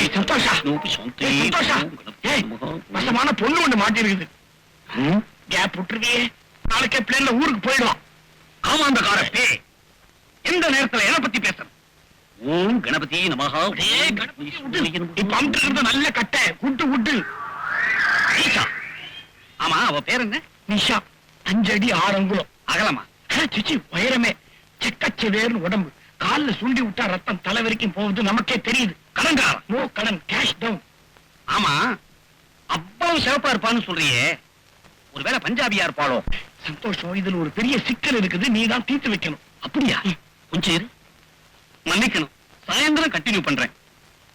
ஏய், சந்தோஷா. விஷ்ணு சாந்தி ஏய், சந்தோஷா. ஏய், வசமான பொண்ணு ஒண்ணு மாட்டி இருக்குது கேப் விட்டுருவியே. நாளைக்கே பிளேன்ல ஊருக்கு போயிடுவான். ஆமா அந்த காரப்பே எந்த நேரத்துல எதை பத்தி பேசுறது ஓம் கணபதி நமகா. இப்ப அமுட்டு இருக்கிறது நல்ல கட்டை. விட்டு விட்டு ஈஷா ஆமா அவ பேர் என்ன? நிஷா. அஞ்சு அடி ஆறு அங்குலம் அகலமா சிச்சி உயரமே. செக்கச்செவேர்னு உடம்பு. கால்ல சுண்டி விட்டா ரத்தம் தலை வரைக்கும் போகுது நமக்கே தெரியுது. கடன்காரன் நோ கடன். கேஷ் டவுன் ஆமா. அவ்வளவு சிறப்பா இருப்பான்னு சொல்றியே. ஒருவேளை பஞ்சாபியா இருப்பாளோ? சந்தோஷம். இதுல ஒரு பெரிய சிக்கல் இருக்குது. நீ தான் தீர்த்து வைக்கணும். அப்படியா? கொஞ்சம் இரு. மன்னிக்கணும். சாயந்தரம் கண்டினியூ பண்றேன்.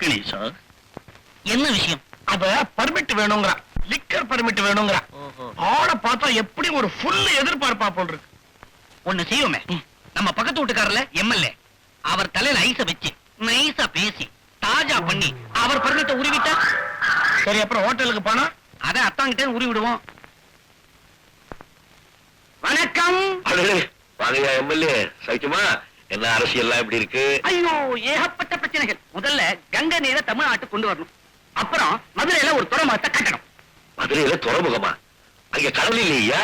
கணேஷா என்ன விஷயம்? அவ பர்மிட் வேணுங்கிறா. லிக்கர் பர்மிட் வேணுங்கிறா. ஆள பார்த்தா எப்படி ஒரு ஃபுல் எதிர்பார்ப்பா போல் இருக்கு. ஒண்ணு செய்வோமே. நம்ம பக்கத்து வீட்டுக்காரர்ல எம்எல்ஏ. அவர் தலையில ஐஸ வச்சு நைஸா பேசி தாஜா பண்ணி அவர் பர்மிட்ட உருவிட்டா? சரி அப்புறம் ஹோட்டலுக்கு போனா? அத அத்தாங்கிட்டே உருவி விடுவோம் வணக்கம் வாங்கய்யா எம்எல்ஏ. சௌக்கியமா என்ன அரசியல்லாம் எப்படி இருக்கு? ஐயோ ஏகப்பட்ட பிரச்சனைகள். முதல்ல கங்கை நீரை தமிழ்நாட்டுக்கு கொண்டு வரணும். அப்புறம் மதுரையில ஒரு துறைமுகத்தை கட்டணும். மதுரையில துறைமுகமா? அங்க கடல் இல்லையா?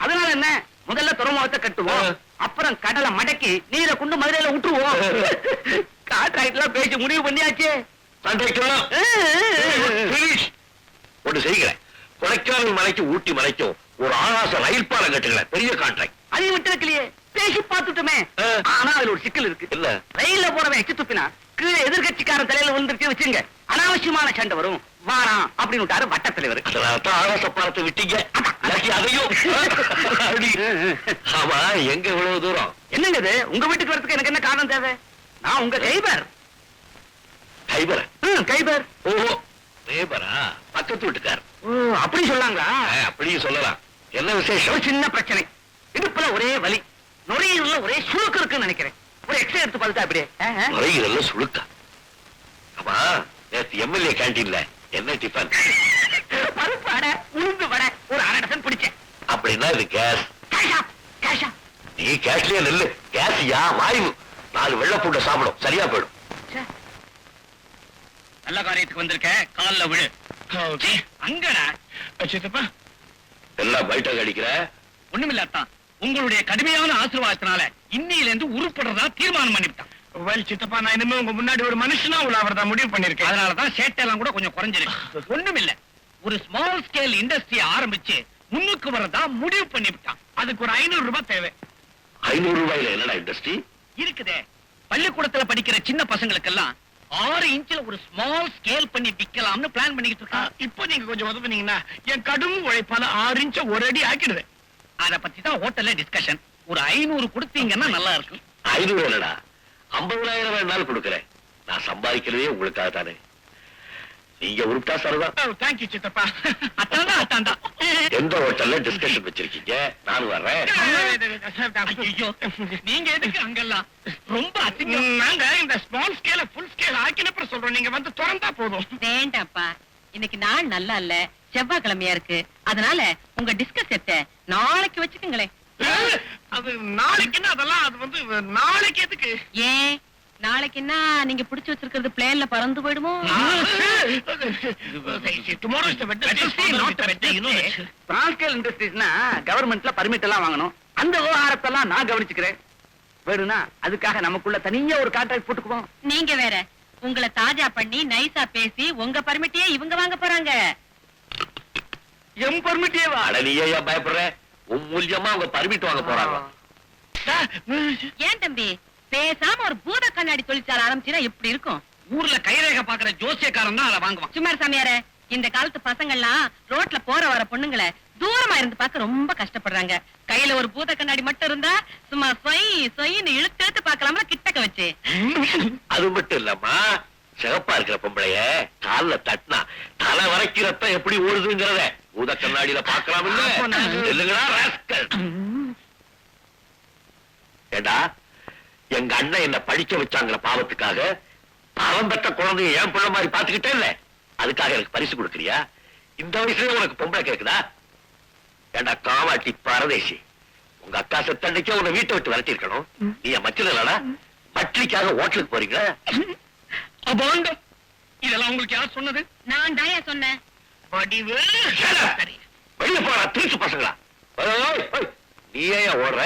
அதனால என்ன? முதல்ல துறைமுகத்தை கட்டுவோம். அப்புறம் கடலை மடக்கி நீரை கொண்டு மதுரையில விட்டுருவோம். கான்ட்ராக்ட் எல்லாம் பேசி முடிவு பண்ணியாச்சு. ஒன்று செய்கிறேன் கொடைக்கானல் மலைக்கு ஊட்டி மலைக்கும் ஒரு ஆகாச ரயில் பாலம் கட்டுகிறேன் பெரிய கான்ட்ராக்ட். அதையும் விட்டு வைக்கலையே பேசி பார்த்துட்டுமே. ஆனா அதுல ஒரு சிக்கல் இருக்கு. இல்ல ரயில்ல போறவன் எச்சு துப்பினா கீழே எதிர்கட்சிக்காரன் தலையில விழுந்துருச்சு வச்சுங்க அனாவசியமான சண்டை வரும். வாராம் அப்படின்னு விட்டாரு வட்ட தலைவர் பாலத்தை விட்டீங்க. அதையும். ஆமா எங்க இவ்வளவு தூரம்? என்னங்க இது? உங்க வீட்டுக்கு வரதுக்கு எனக்கு என்ன காரணம் தேவை? நான் உங்க கைபர். கைபர? கைபர். ஓஹோ கைபரா? பக்கத்து வீட்டுக்கார் அப்படி சொல்லாங்களா? அப்படியும் சொல்லலாம். என்ன விசேஷம்? சின்ன பிரச்சனை. இடுப்புல ஒரே வலி நுரையீரல்ல ஒரே சுழுக்கு இருக்குன்னு நினைக்கிறேன். ஒரு எக்ஸ்ரே எடுத்து பார்த்துட்டா அப்படியே. நுரையீரல்ல சுழுக்கா ஆமா நேத்து எம்எல்ஏ கேண்டீன்ல என்ன டிஃபன்? பருப்பு வடை உளுந்து வடை ஒரு அரை டசன் பிடிச்சேன். அப்படின்னா இது கேஸ். கேஷா கேஷா. நீ கேஷ்லயே நெல்லு. கேஸ்யா வாயு. நாலு வெள்ளை பூட்டை சாப்பிடும். சரியா போயிடும். நல்ல காரியத்துக்கு வந்திருக்க. கால்ல விழு. ஓகே. அங்கடா. சித்தப்பா. எல்லாம் பைட்டா கடிக்கிற? ஒண்ணுமில்ல அத்தான் உங்களுடைய கடுமையான ஆசீர்வாதத்தினால இன்னில இருந்து உருப்படுறதா தீர்மானம் பண்ணிவிட்டான். வெல் சித்தப்பா நான் இனிமே உங்க முன்னாடி ஒரு மனுஷனா உள்ள அவர்தான் முடிவு பண்ணிருக்கேன் அதனாலதான் சேட்டெல்லாம் கூட கொஞ்சம் குறைஞ்சிருக்கு. ஒண்ணுமில்ல. ஒரு ஸ்மால் ஸ்கேல் இண்டஸ்ட்ரி ஆரம்பிச்சு முன்னுக்கு வரதா முடிவு பண்ணிவிட்டான். அதுக்கு ஒரு ஐநூறு ரூபாய் தேவை. ஐநூறு ரூபாயில என்னடா இண்டஸ்ட்ரி இருக்குதே. பள்ளிக்கூடத்துல படிக்கிற சின்ன பசங்களுக்கெல்லாம் ஆறு இன்ச்சில் ஒரு ஸ்மால் ஸ்கேல் பண்ணி விக்கலாம்னு பிளான் பண்ணிக்கிட்டு இருக்கான் இப்போ நீங்க கொஞ்சம் உதவுனீங்கன்னா என் கடும் உழைப்பால ஆறு இன்ச்ச ஒரு அடி ஆக்கிடுவேன். அத பத்தி தான் ஹோட்டல்ல டிஸ்கஷன் ஒரு ஐநூறு கொடுத்தீங்கன்னா நல்லா இருக்கும். ஐநூறு ஐம்பதாயிரம் வேணாலும் கொடுக்குறேன். நான் சம்பாதிக்கிறதே உங்களுக்காக தானே. நீங்க உருட்டா சரதான். தேங்க்யூ சித்தப்பா. அத்தாண்டா அத்தாண்டா எந்த ஹோட்டல்ல டிஸ்கஷன் வச்சிருக்கீங்க? நான் வர்றேன். நீங்க எதுக்கு அங்கெல்லாம்? ரொம்ப நாங்க இந்த ஸ்மால் ஸ்கேல ஃபுல் ஸ்கேல் ஆக்கினப்புறம் சொல்றோம். நீங்க வந்து திறந்தா போதும். வேண்டாப்பா. இன்னைக்கு நாள் நல்லா இல்ல. செவ்வாய்க்கிழமையா இருக்கு. அதனால உங்க டிஸ்கஸ் எத்த நாளைக்கு வச்சுக்கோங்களேன். அது நாளைக்குன்னா அதெல்லாம் அது வந்து நாளைக்கு எதுக்கு? ஏன்? நாளைக்கு என்ன நீங்க புடிச்சு வச்சிருக்கிறது பிளேன்ல பறந்து போயிடுமோ. பிரான்ஸ்கேல் இண்டஸ்ட்ரீஸ்னா கவர்மெண்ட்ல பர்மிட் எல்லாம் வாங்கணும். அந்த விவகாரத்தெல்லாம் நான் கவனிச்சுக்கிறேன். வேணும்னா அதுக்காக நமக்குள்ள தனியா ஒரு கான்ட்ராக்ட் போட்டுக்குவோம். நீங்க வேற உங்களை தாஜா பண்ணி நைஸா பேசி உங்க பர்மிட்டியே இவங்க வாங்க போறாங்க. எம் பர்மிட்டே வா அட மூலியமா அவங்க பர்மிட் வாங்க போறாங்க. ஏன் தம்பி? பேசாம ஒரு பூத கண்ணாடி தொழிற்சாலை ஆரம்பிச்சுன்னா எப்படி இருக்கும்? ஊர்ல கைரேகை பாக்குற ஜோசியக்காரன் தான் அதை வாங்குவான். சும்மா இரு சாமியாரே. இந்த காலத்து பசங்கள்லாம் ரோட்ல போற வர பொண்ணுங்களை தூரமா இருந்து பார்க்க ரொம்ப கஷ்டப்படுறாங்க. கையில ஒரு பூத கண்ணாடி மட்டும் இருந்தா சும்மா சொய் சொயின்னு இழுத்து இழுத்து பார்க்கலாம்ல கிட்டக்க வச்சு. அது மட்டும் இல்லம்மா. சிகப்பா இருக்கிற பொம்பளைய கால்ல தட்டினா தலை வரைக்கும் ரத்தம் எப்படி ஓடுதுங்கிறத ஊத கண்ணாடியில பாக்கலாம்? ஏண்டா எங்க அண்ணன் என்ன படிக்க வச்சாங்கிற பாவத்துக்காக பெற்ற குழந்தைய என் பிள்ளை மாதிரி பாத்துக்கிட்டே இல்ல. அதுக்காக எனக்கு பரிசு கொடுக்கறியா? இந்த வயசுல உனக்கு பொம்பளை கேக்குதா? ஏண்டா காவாட்டி பரதேசி உங்க அக்கா செத்தன்னைக்கே உன்னை வீட்டை விட்டு விரட்டி இருக்கணும் நீ மச்சில இல்லடா பட்லிக்காக ஹோட்டலுக்கு போறீங்களா? அபாண்டம் இதெல்லாம் உங்களுக்கு யார் சொன்னது? நான் தாயா சொன்னேன். வடிவு. சரி. வெளிய போடா திருச்சு பசங்களா. நீ ஏன் ஓடுற?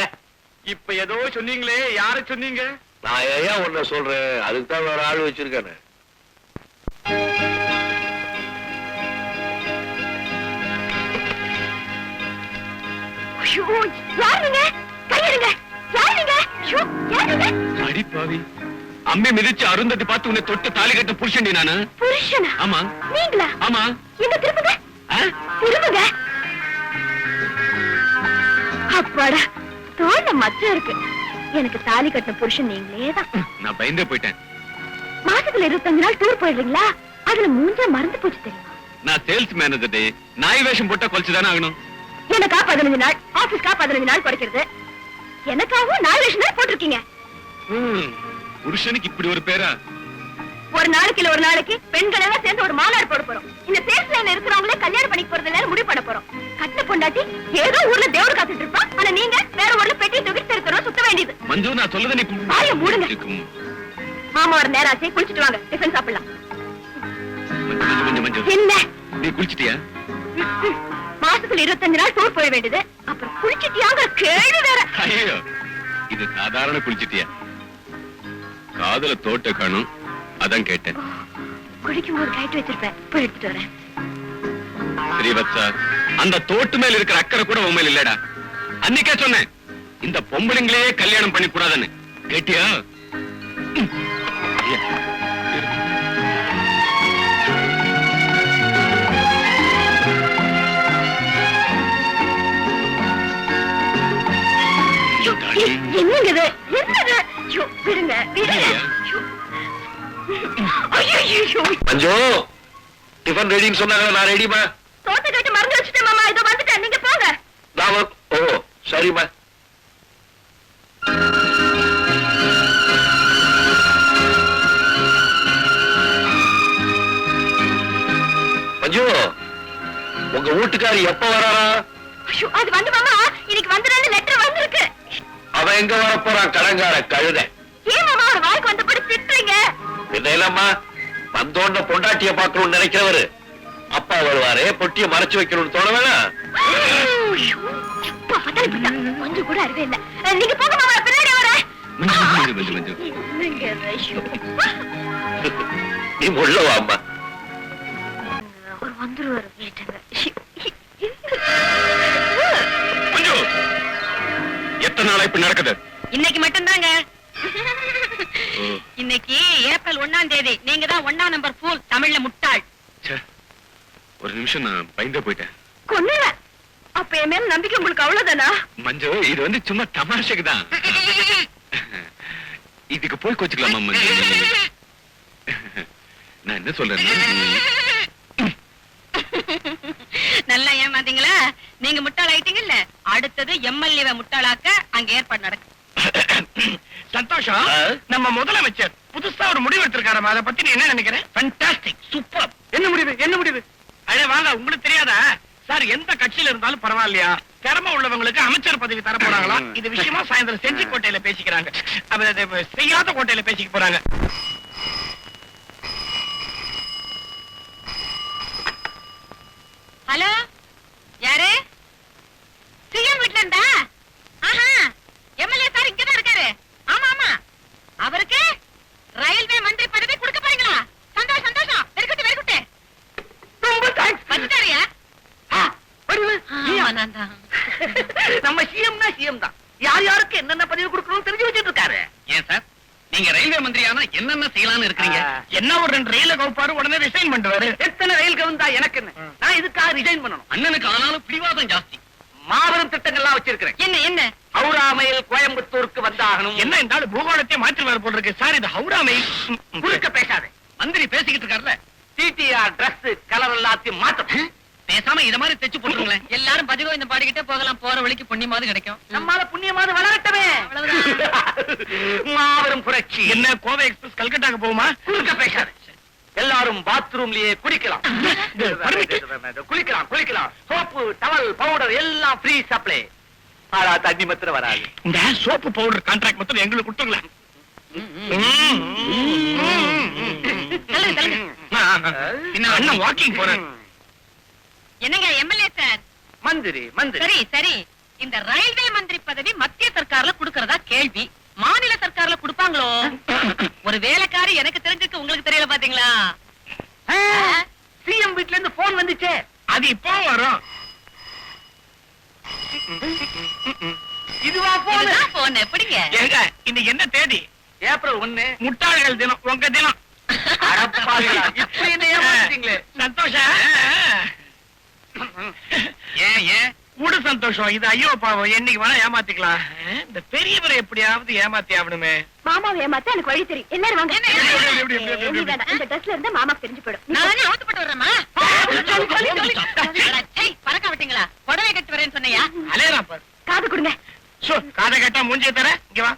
இப்ப ஏதோ சொன்னீங்களே யார சொன்னீங்க? நான் ஏன் உன்ன சொல்றேன்? அதுக்கு தான் வேற ஆள் வச்சிருக்கானே. அடிப்பாவி அம்மே மிதிச்சு அருந்ததி பார்த்து உன்னை தொட்டு தாலி கட்ட புருஷன்டி நானு. புருஷனா? ஆமா. நீங்களா? ஆமா. எங்க திரும்புங்க? திரும்புங்க. அப்பாடா தோல்ல மச்சம் இருக்கு. எனக்கு தாலி கட்டின புருஷன் நீங்களே தான். நான் பயந்தே போயிட்டேன். மாசத்துல இருபத்தஞ்சு நாள் டூர் போயிடுறீங்களா? அதுல மூஞ்சா மறந்து போச்சு தெரியுமா? நான் சேல்ஸ் மேனேஜர் நாய் வேஷம் போட்டா கொலைச்சுதானே ஆகணும். எனக்கா பதினஞ்சு நாள்? ஆபீஸ்க்கா பதினஞ்சு நாள் குறைக்கிறது. எனக்காகவும் லட்சம் நாள் போட்டிருக்கீங்க? புருஷனுக்கு இப்படி ஒரு பேரா? ஒரு நாளைக்கு இல்ல ஒரு நாளைக்கு பெண்கள் எல்லாம் சேர்ந்து ஒரு மாநாடு போட போறோம். இந்த லைன்ல இருக்கிறவங்களே கல்யாணம் பண்ணிக்க போறது இல்லைன்னு முடிவு பண்ண போறோம். கட்டின பொண்டாட்டி ஏதோ ஊர்ல தேவடு காத்துட்டு இருப்பா. ஆனா நீங்க வேற ஊர்ல பெட்டி தூக்கி தெருக்கிறோம் சுத்த வேண்டியது. மஞ்சு நான் சொல்லதை நீ வாயை மூடுங்க. மாமா ஒரு நேரம் ஆச்சு. குளிச்சிட்டு வாங்க. டிஃபன் சாப்பிடலாம். என்ன? நீ குளிச்சிட்டியா. மாசத்துல இருபத்தஞ்சு நாள் டூர் போக வேண்டியது. அப்புறம் குளிச்சிட்டியாங்கிற கேள்வி வேற. ஐயோ இது சாதாரண குளிச்சிட்டியா? காதுல தோட்ட காணும். அதான் கேட்டேன். குளிக்கும் போது கைட்டு வச்சிருப்பேன். போய் எடுத்துட்டு வரேன். ஸ்ரீவத்சா அந்த தோட்டு மேல இருக்கிற அக்கறை கூட உண்மையில இல்லடா. அன்னைக்கே சொன்னேன் இந்த பொம்பளைங்களே கல்யாணம் பண்ணி கூடாதுன்னு கேட்டியா என்னங்க என்னது? ஐயோ, விடுங்க? ஐயோ. மஞ்சு டிஃபன் ரெடின்னு சொன்னாங்க நான் ரெடிமா தோட்ட கட்டு மறந்து வச்சுட்டேன் மாமா. இதோ வந்துட்டேன். நீங்க போங்க. நான் ஓ சரிம்மா. மஞ்சு உங்க வீட்டுக்காரி எப்ப வராரா? அது வந்து மாமா. இன்னைக்கு வந்துடுன்னு லெட்டர் வந்திருக்கு. அவன் எங்க வர போறான் கடங்கார கழுத. வாய்க்கு வந்தபடி திட்டுறீங்க. இல்லம்மா? வந்தோன்ன பொண்டாட்டிய பாக்கணும்னு நினைக்கிறவரு. அப்பா வருவாரே பொட்டிய மறைச்சு வைக்கணும்னு தோண வேணாம். கொஞ்சம் கூட அறிவே இல்ல. நீங்க மாமா பின்னாடி. நீ உள்ள வாம்மா. அவர் வந்துருவாரு வீட்டுங்க எத்தனை நாளா இப்ப நடக்குது? இன்னைக்கு மட்டும்தாங்க. ஓ. இன்னைக்கு ஏப்ரல் ஒண்ணாம் தேதி. நீங்க தான் ஒண்ணாம் நம்பர் ஃபூல் தமிழ்ல முட்டாள். ஒரு நிமிஷம் நான் பயந்தே போயிட்டேன். கொன்னுவேன் அப்ப என் மேல நம்பிக்கை உங்களுக்கு அவ்வளவுதானா? மஞ்சு இது வந்து சும்மா தமாஷைக்கு தான். இதுக்கு போய் கோச்சுக்கலாமா மஞ்சு? நான் என்ன சொல்றேன்னா நல்லா ஏமாந்தீங்களா நீங்க முட்டாள் ஆயிட்டீங்கல்ல? அடுத்தது எம்எல்ஏவை முட்டாளாக்க அங்க ஏற்பாடு நடக்கும் சந்தோஷம்? நம்ம முதலமைச்சர் புதுசா ஒரு முடிவு எடுத்திருக்காரு அதை பத்தி நீ என்ன நினைக்கிற? ஃபண்டாஸ்டிக் சூப்பர் என்ன முடிவு? என்ன முடிவு? அடே வாங்க உங்களுக்கு தெரியாதா? சார் எந்த கட்சியில இருந்தாலும் பரவாயில்லையா? திறமை உள்ளவங்களுக்கு அமைச்சர் பதவி தர போறாங்களா? இது விஷயமா சாயந்தரம் செஞ்சி கோட்டையில பேசிக்கிறாங்க. செய்யாத கோட்டையில பேசிக்க போறாங்க. ஹலோ? யாரு? சிஎம் வீட்ல இருந்தா? ஆஹா எம்எல்ஏ சார் இங்கதான் இருக்காரு. ஆமா ஆமா. அவருக்கு ரயில்வே மந்திரி பதவி கொடுக்க போறீங்களா? சந்தோஷம் சந்தோஷம். வெரி குட் வெரி குட் ரொம்ப தேங்க்ஸ் வந்துட்டாரியா நான் தான். நம்ம சிஎம்னா சிஎம் தான். யார் யாருக்கு என்னென்ன பதவி கொடுக்கணும்னு தெரிஞ்சு வச்சிட்டு இருக்காரு ஏன் சார்? நீங்க ரயில்வே மந்திரியானா என்னென்ன செய்யலாம்னு இருக்கீங்க? என்ன ஒரு ரெண்டு ரயில கவுப்பாரு உடனே ரிசைன் பண்ணுவாரு. எத்தனை ரயில் கவுந்தா எனக்கு இதுக்காக ரிசைன் பண்ணணும். அண்ணனுக்கு ஆனாலும் பிடிவாதம் ஜாஸ்தி. மாபெரும் திட்டங்கள்லாம் வச்சிருக்கிறேன். என்ன என்ன? ஹவுரா மயில் கோயம்புத்தூருக்கு வந்தாகணும். என்ன இந்த பூகோளத்தை மாற்றி போல் இருக்கு சார் இது ஹவுராமை குறுக்க பேசாதே. மந்திரி பேசிக்கிட்டு இருக்காருல்ல டிடிஆர் Dress கலர் எல்லாத்தையும் மாத்தணும். பேசாம இத மாதிரி தைச்சு போட்டுருங்களேன். எல்லாரும் பதிவோ இந்த பாடிக்கிட்டே போகலாம். போற வழிக்கு புண்ணியமாவது கிடைக்கும். நம்மால புண்ணியமாவது வளரட்டவே மாபெரும் புரட்சி. என்ன கோவை எக்ஸ்பிரஸ் கல்கட்டாக்கு போகுமா? குறுக்க பேசாதே. எல்லாரும் பாத்ரூம்லயே குளிக்கலாம். குளிக்கலாம் குளிக்கலாம். சோப்பு டவல் பவுடர் எல்லாம் ஃப்ரீ சப்ளை ஆனா தண்ணி மாத்திரம் வராது. இந்த சோப்பு பவுடர் கான்ட்ராக்ட் மட்டும் எங்களுக்கு இன்னும் அண்ணன் வாக்கிங் போறேன் என்னங்க எம்எல்ஏ சார்? மந்திரி மந்திரி. சரி சரி. இந்த ரயில்வே மந்திரி பதவி மத்திய சர்க்கார்ல குடுக்கறதா கேள்வி. மாநில சர்க்கார்ல கொடுப்பாங்களோ? ஒரு வேலைக்காரி எனக்கு தெரிஞ்சுக்கு உங்களுக்கு தெரியல பாத்தீங்களா? சிஎம் வீட்ல இருந்து போன் வந்துச்சே. அது இப்போ வரும். இதுவா போன் போன் எப்படிங்க? ஏங்க இன்னைக்கு என்ன தேதி? ஏப்ரல் ஒண்ணு முட்டாள்கள் தினம் உங்க தினம். சந்தோஷம் ஏன் ஏன்? கூடு சந்தோஷம். இது ஐயோ பாவம். என்னைக்கு வேணா ஏமாத்திக்கலாம். இந்த பெரியவரை எப்படியாவது ஏமாத்தி ஆகணுமே. மாமாவை ஏமாத்த எனக்கு வழி தெரியும். எல்லாரும் வாங்க. இந்த ட்ரெஸ்ல இருந்து மாமா தெரிஞ்சு போயிடும். நானே அவுத்துப்பட்டு வர்றேமா பறக்க விட்டீங்களா? புடவை கட்டி வரேன்னு சொன்னையா? அலையறா பாரு. காது கொடுங்க. சோ காதை கேட்டா மூஞ்சிய தர. இங்க வா.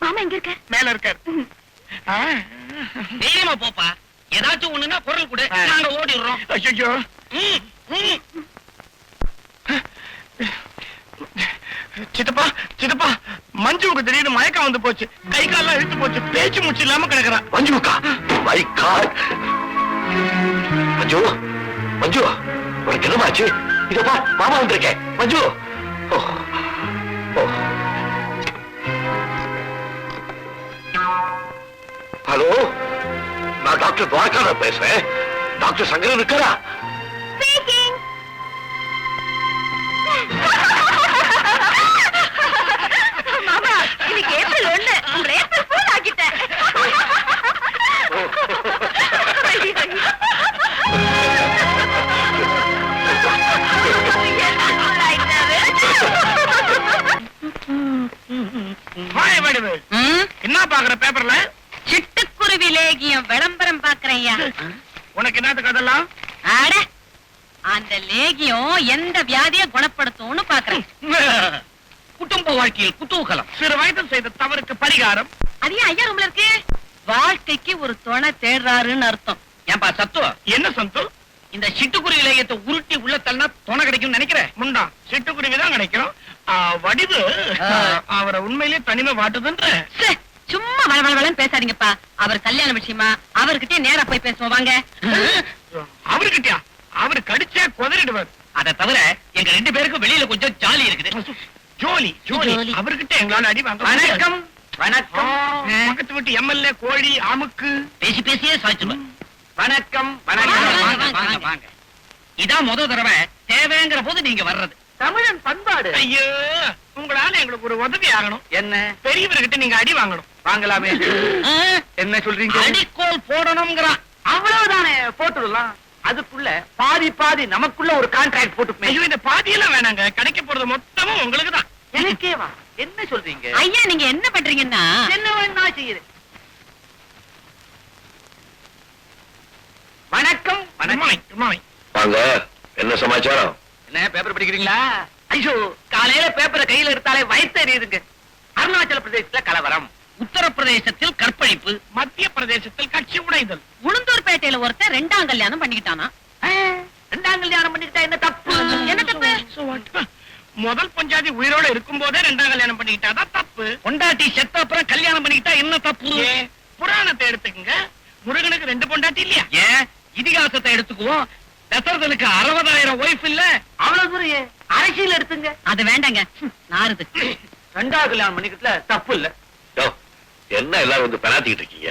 மாமா எங்க இருக்க மேல இருக்காரு. ஆ. தைரியமா போப்பா. ஏதாச்சும் ஒண்ணுன்னா குரல் கொடு. நாங்க ஓடிடுறோம். ஐயையோ. சித்தப்பா சித்தப்பா மஞ்சுவுக்கு திடீர்னு மயக்கம் வந்து போச்சு. கை கால்லாம் இழுத்து போச்சு. பேச்சு மூச்சு இல்லாம கிடக்குறா. மஞ்சுக்கா மை காட் மஞ்சு மஞ்சு உனக்கு என்னமாச்சு? இதப்பா மாமா வந்திருக்கேன். மஞ்சு. ஓ ஓ. ஹலோ நான் டாக்டர் துவாரகா பேசுறேன். டாக்டர் சங்கரன் இருக்காரா? வடிவு என்ன பாக்குற பேப்பர்ல சிட்டுக்குருவி லேகியம் விளம்பரம் பாக்குறையா உனக்கு என்னத்துக்கு அதெல்லாம் அட அந்த லேகியம் எந்த வியாதிய குணப்படுத்தும்னு பாக்குறேன் குடும்ப வாழ்க்கையில் குதூகலம். சிறு வயதில் செய்த தவறுக்கு பரிகாரம். அது ஏன் ஐயா ரூம்ல இருக்கு? வாழ்க்கைக்கு ஒரு துணை தேடுறாருன்னு அர்த்தம். ஏன்பா சத்துவ என்ன சந்து இந்த சிட்டுக்குருவி இலையத்தை உருட்டி உள்ள தள்ளனா துணை கிடைக்கும் நினைக்கிறேன் முண்டா சிட்டுக்குருவி தான் கிடைக்கும். வடிவு. அவரை உண்மையிலேயே தனிமை வாட்டுதுன்ற. சும்மா வளவளவளன்னு பேசாதீங்கப்பா. அவர் கல்யாண விஷயமா அவர்கிட்டயே நேரா போய் பேசுவோம் வாங்க. அவருக்கிட்டயா அவரு கடிச்சே குதறிடுவார். அதை தவிர எங்க ரெண்டு பேருக்கும் வெளியில கொஞ்சம் ஜாலி இருக்குது. ஜோலி ஜோலி. அவர்கிட்ட எங்களால அடி வாங்க வணக்கம் வணக்கம். பக்கத்து வீட்டு எம்எல்ஏ கோழி அமுக்கு. பேசி பேசியே சாய்ச்சிருவேன் வணக்கம் வணக்கம். இதான் முத தடவை தேவைங்கிற போது நீங்க வர்றது. தமிழன் பண்பாடு. ஐயோ உங்களால எங்களுக்கு ஒரு உதவி ஆகணும். என்ன? பெரியவர்கிட்ட நீங்க அடி வாங்கணும். வாங்கலாமே. என்ன சொல்றீங்க? அடிக்கோல் போடணுங்கிறான் அவ்வளவுதானே போட்டுடலாம். அதுக்குள்ள பாதி பாதி நமக்குள்ள ஒரு கான்ட்ராக்ட் போட்டு ஐயோ இந்த பாதியெல்லாம் வேணாங்க. கிடைக்க போறது மொத்தமும் உங்களுக்கு தான் எனக்கே வா என்ன சொல்றீங்க? ஐயா நீங்க என்ன பண்றீங்கன்னா என்ன வேணா செய்யுது வணக்கம். வணக்கம் வாங்க என்ன சமாச்சாரம்? என்ன பேப்பர் படிக்கிறீங்களா? ஐயோ காலையில பேப்பரை கையில எடுத்தாலே வயிற்று எரியுதுங்க. அருணாச்சல பிரதேசத்துல கலவரம். உத்தரப்பிரதேசத்தில் கற்பழிப்பு மத்திய பிரதேசத்தில் கட்சி உடைதல். உளுந்தூர்பேட்டையில ஒருத்தன் ரெண்டாம் கல்யாணம் பண்ணிக்கிட்டானா? ரெண்டாம் கல்யாணம் பண்ணிக்கிட்டா என்ன தப்பு? என்ன தப்பு? So what? முதல் பஞ்சாதி உயிரோட இருக்கும் போதே ரெண்டாம் கல்யாணம் பண்ணிக்கிட்டாதான் தப்பு. பொண்டாட்டி செத்த அப்புறம் கல்யாணம் பண்ணிக்கிட்டா என்ன தப்பு? புராணத்தை எடுத்துக்கங்க. முருகனுக்கு ரெண்டு பொண்டாட்டி இல்லையா? ஏன்? இதிகாசத்தை எடுத்துக்குவோம். தசரதனுக்கு அறுபதாயிரம் ஒய்ஃப் இல்ல. அவ்வளவு ஏன்? அரசியல் எடுத்துங்க. அது வேண்டாங்க. நாருது ரெண்டாவது கல்யாணம் பண்ணிக்கிட்டுல தப்பு இல்ல. என்ன எல்லாரும் வந்து பெனாத்திக்கிட்டு இருக்கீங்க.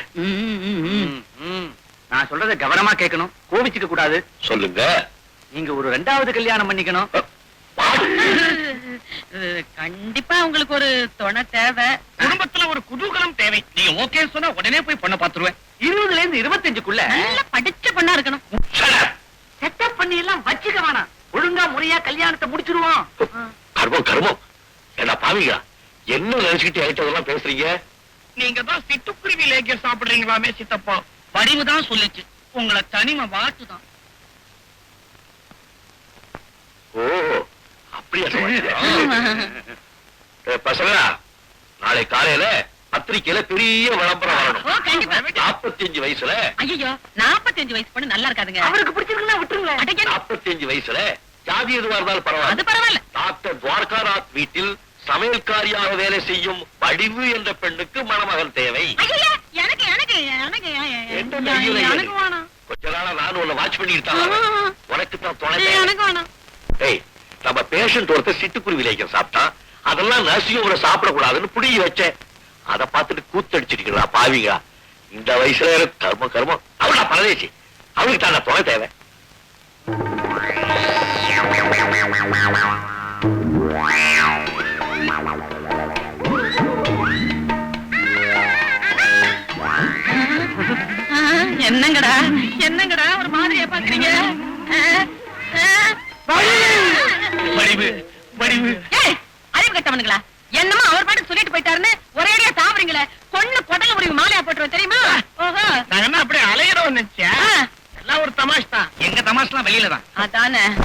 நான் சொல்றத கவனமா கேட்கணும். கோவிச்சுக்க கூடாது. சொல்லுங்க. நீங்க ஒரு ரெண்டாவது கல்யாணம் பண்ணிக்கணும். கண்டிப்பா உங்களுக்கு ஒரு துணை தேவை. குடும்பத்துல ஒரு குதூகலம் தேவை. நீங்க ஓகே சொன்னா உடனே போய் பொண்ணை பாத்துருவேன் இருபதுல இருந்து இருபத்தஞ்சுக்குள்ள நல்ல படிச்ச பொண்ணா இருக்கணும். செட்டப் பண்ணி எல்லாம் வச்சுக்க வேணாம். ஒழுங்கா முறையா கல்யாணத்தை முடிச்சிருவோம். கர்மம் கர்மம். என்ன பாவிங்க என்ன நினைச்சுக்கிட்டு என்கிட்ட பேசுறீங்க? நீங்க தான் சிட்டுக்குருவி லேக்கியம் சாப்பிடுறீங்களாமே சித்தப்பா. வடிவு தான் சொல்லுச்சு. உங்களை தனிமை வாட்டுதான் ஓ அப்படியா பசங்களா நாளை காலையில பத்திரிக்கையில பெரிய விளம்பரம் ஓ வரணும் கண்டிப்பா. நாற்பத்தஞ்சு வயசுல ஐயோ நாப்பத்தஞ்சு வயசு பொண்ணு நல்லா இருக்காதுங்க. அவருக்கு பிடிச்சிருக்குன்னா விட்டுருங்களேன் அடக்கி, நாற்பத்தஞ்சு வயசுல ஜாதி எதுவா இருந்தாலும் அது பரவாயில்ல. பரவாயில்ல டாக்டர் துவாரகாநாத் வீட்டில் சமையல்காரியாக வேலை செய்யும் வடிவு என்ற பெண்ணுக்கு மணமகன் தேவை. ஐயா எனக்கு எனக்கு எனக்கு? எனக்கு கொஞ்ச நாளா நான் உன்னை வாட்ச். வரேன். உனக்கு தான் துணை தேவை. எனக்கு வேணாம். ஏய் நம்ம பேஷண்ட் ஒருத்தர் சிட்டுக்குருவி லைக்கம் சாப்பிட்டான். அதெல்லாம் நர்சிங் உங்களை சாப்பிடக்கூடாதுன்னு புடிங்கி வச்சேன். அதை பார்த்துட்டு கூத்தடிச்சிருக்கீங்களா பாவிங்களா இந்த வயசுல எனக்கு கர்ம கர்மம். அவளா பரதேசி. அவளுக்கு தான் துணை தேவை.